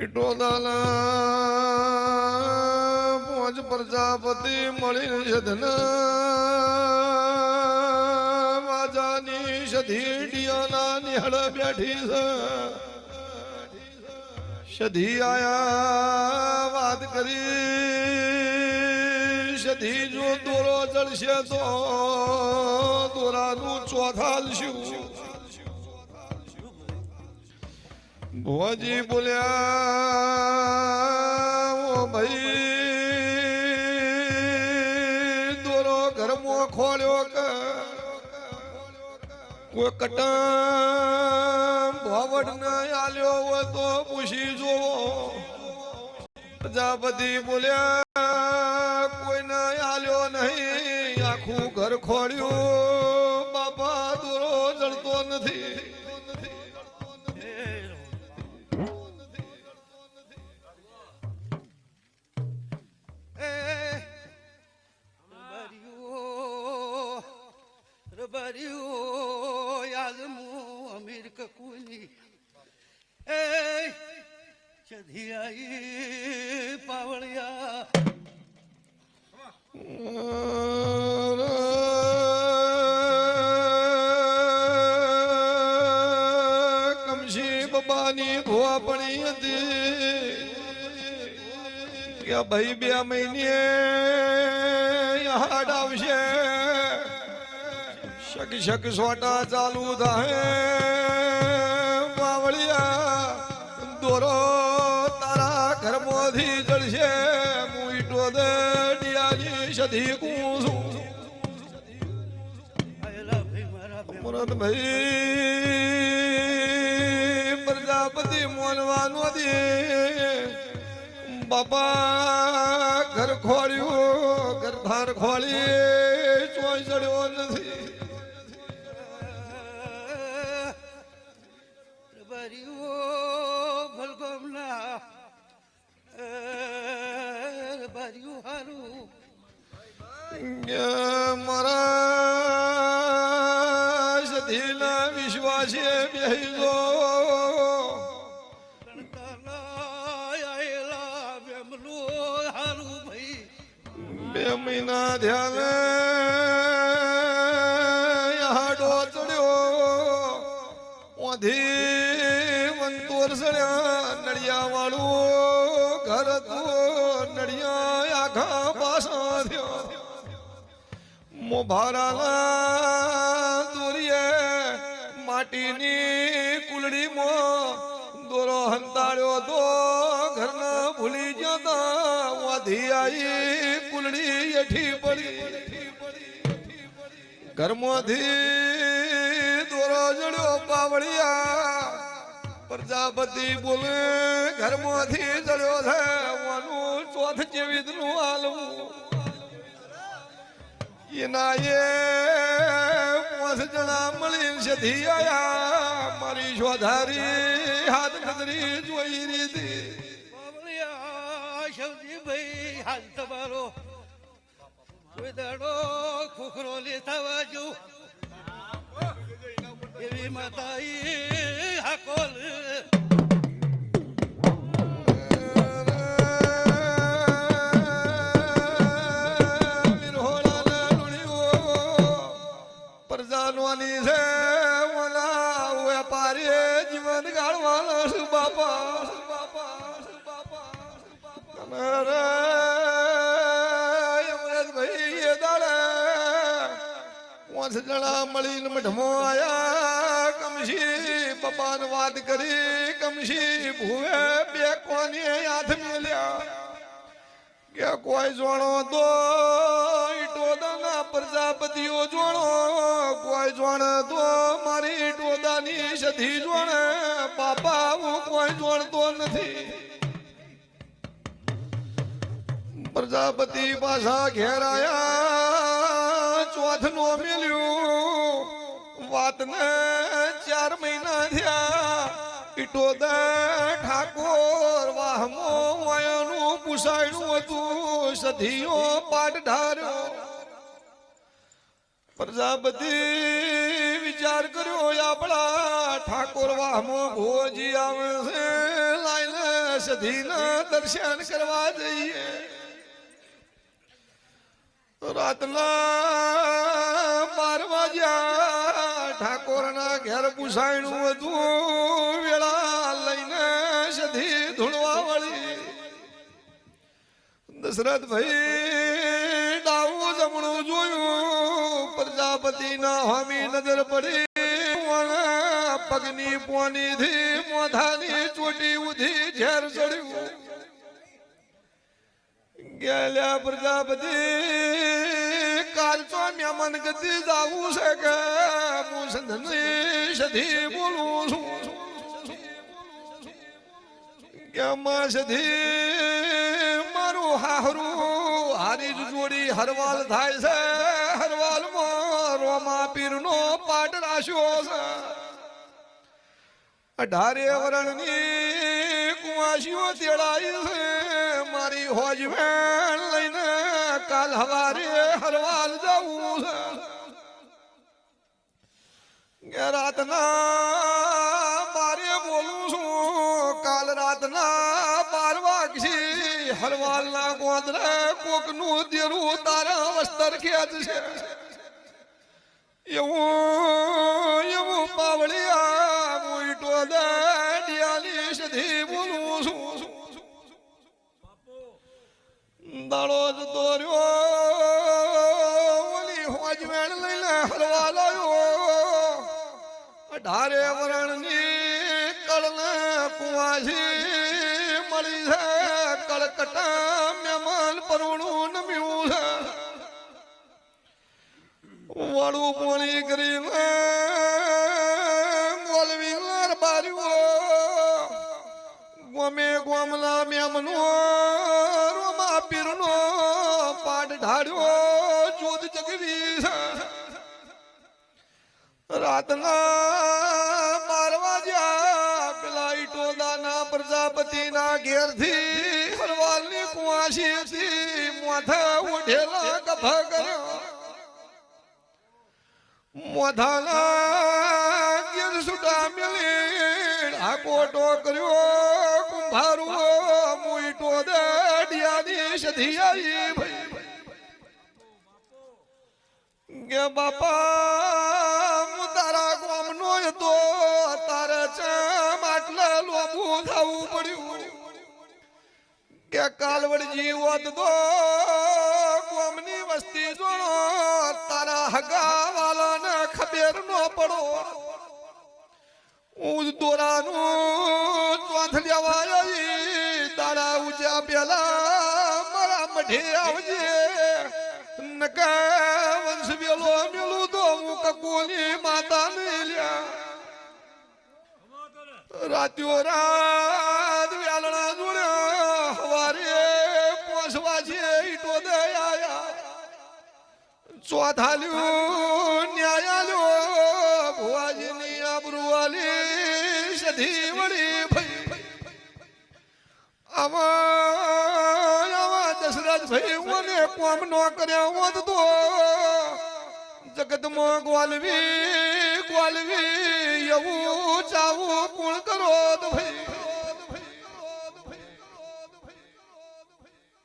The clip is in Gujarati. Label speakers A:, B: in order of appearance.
A: ટોદાના પોંચ પ્રજાપતિ મળીને સધન વાજાની સધી ડિયાના નિહળ બેઠી છે. સધી આયા વાત કરી. સધી જો દોરો જળશે તો દોરાનું ચોથાલશું ભુવાજી બોલ્યા ભાઈ, દોરો ઘરમાં ખોલ્યો કોઈ કટમ ભાવડ ન આલ્યો હોય તો પૂછી જોવો. પ્રજાપતિ બોલ્યા કોઈ ન આલ્યો નહીં, આખું ઘર ખોલ્યું બાપા, દોરો જડતો નથી.
B: રબારીઓ યાદ મુ અમીર કકુની એ ચધી આઈ પાવળિયા
A: કમશી બબાની ભુવા પડી હતી. કે ભાઈ બે મહિને હાડ આવશે. શક સોટા ચાલુ થાય. બાવળિયા દોરો તારા ઘરમાંથી જળશે. હું ઈટો દે ડિયાની સધી કું છું. મુરતભાઈ પ્રજાપતિ મોનવાનો દે. બાપા ઘર ખોળ્યું, ઘર ભાર ખોલી ચોઈ ચડ્યો નથી.
B: રબારીઓ ભલગમના ભર્યું હારું.
A: મારા સધીના વિશ્વાસે બેહી
B: ભાઈ.
A: બે મહિના ધ્યાન હાડો ચડ્યો. ઓધી સડ્યા નડિયા વાળું ઘર હતું નડિયા આખા પાસા થયો મોભારાના દોરીએ માટીની કુલડીમાં દોરો હંતાડ્યો તો ઘરના ભૂલી જતા વાધી આવી કુલડી એઠી પડી ઘરમાંથી દોરો જડ્યો પાવડિયા પ્રજાપતિ બોલે, ઘરમાંથી ચડ્યો છે વાનું ચોથ જેવી નું હાલવું એના સધી આયા, મારી શોધારી હાથ નજરી જોઈ રીધી
B: શિવજીભાઈ, હાલ તમારો કોઈ ખુખરો લેતા વાજો. એવી માતાઈ હાકોલ
A: પ્રજાનવાની છે ઓલા વેપારી જીવન ગાળવાનો છું બાપા. યમરાજભાઈ એ દાડે પાંચ જણા મળીને મઢમો આયા કમશી. પપ્પાને વાત કરી, કમશી, ભૂવે બે કોની હાથ મેલ્યા? કે કોઈ જોણો તો ઈટોદાના પ્રજાપતિઓ જોણો, કોઈ જોણે તો મારી ઈટોદાની સધી જોણે પાપા હું કોઈ જોણતો નથી. પ્રજાપતિ પાછા ઘેર આયા ચોથ નો મેલ્યું. વાતને ચાર મહિના થયા. ઈટોદા ઠાકોર વાહમો વાયાનું પુસાયણું હતું. સધીઓ પાટ ઢાર્યો પ્રજાપતિ વિચાર કર્યો, આપણા ઠાકોર વાહમો ભોજી આવે છે. લાઈને સધીના દર્શન કરવા જઈએ. રાતના બાર વાગ્યા ઠાકોરના ઘેર પૂછાયણું હતું વેળા લઈને સધી ધૂણવા વળી દશરથ ભાઈ ડાવું જમણું જોયું, પ્રજાપતિના હામી નજર પડી. પગની પોની થી મોઢાની ચોટી ઉધી ઝેર ચડ્યું. ગેલ્યા प्रजापती कालचो સંધની સધી બોલું છું કે માં સધી મારું હારી જ જોડી હરવાલ થાય છે હરવાલમાં રોમા પીરનો પાટ રાખ્યો છે અઢારે વરણની કુવાસીઓ તેડાઈ છે મારી હોજ વેણ લઈને કાલ હવારે હરવાલ જવું છે. રાતના મારે બોલું છું, કાલ રાતના બાર વાગશી હરવાલના ગોંદરે કોકનું દેરું તારા વસ્તર ખેત છે. એવું એવું પાવળિયા મોઈટો દાડિયાની સધી બોલું છું દાડો રહ્યો ઓલી હોજ વેણ લઈને હરવા લાયો. અઢારે વરણની કળને કુવાસી મળી છે. કળકટા મહેમાન પરુણું નમ્યું છે. વાળું પોણી કરીને રાતના મારવા જ્યા પેલા ઈટોદાના પ્રજાપતિના ઘેરથી હરવાલની કુવાસીથી મોઢા ઉઠેલા ગભા કર્યો. મોઢાના ઘેર સુટા મિલી ઢાકોટો કર્યો કુંભારો મુઈટો દાડિયાની સધી આવી ભાઈ કે બાપા હું હતો તારે ચમ આટલા લોબુ થવું પડ્યું. કે કાલવડજી હોત તો કોમની વસ્તી જોણો, તારા હગા વાલાને ખબેર નો પડો. ઉજ દોરાનું ચોથ લેવા તારા ઉજા પેલા મારા મઢે આવજે. નકા વંશ વેલો મેલું તો હું માતા મેલ્યા? રાત્યો રાત વ્યાલણા જોડ્યા, હવારે પોસવા છે ઈટો દે આયા ચોથાલ્યું ન્યાયાલ્યો ભુવાજીની આબરૂ આલી સધી વળી ભાઈ. આવા આવા દશરથ ભાઈ મને કોમ નો કર્યા હોત જગતમાં ગ્વાલવી ગ્વાલવી એવું ચાવું કોણ કરો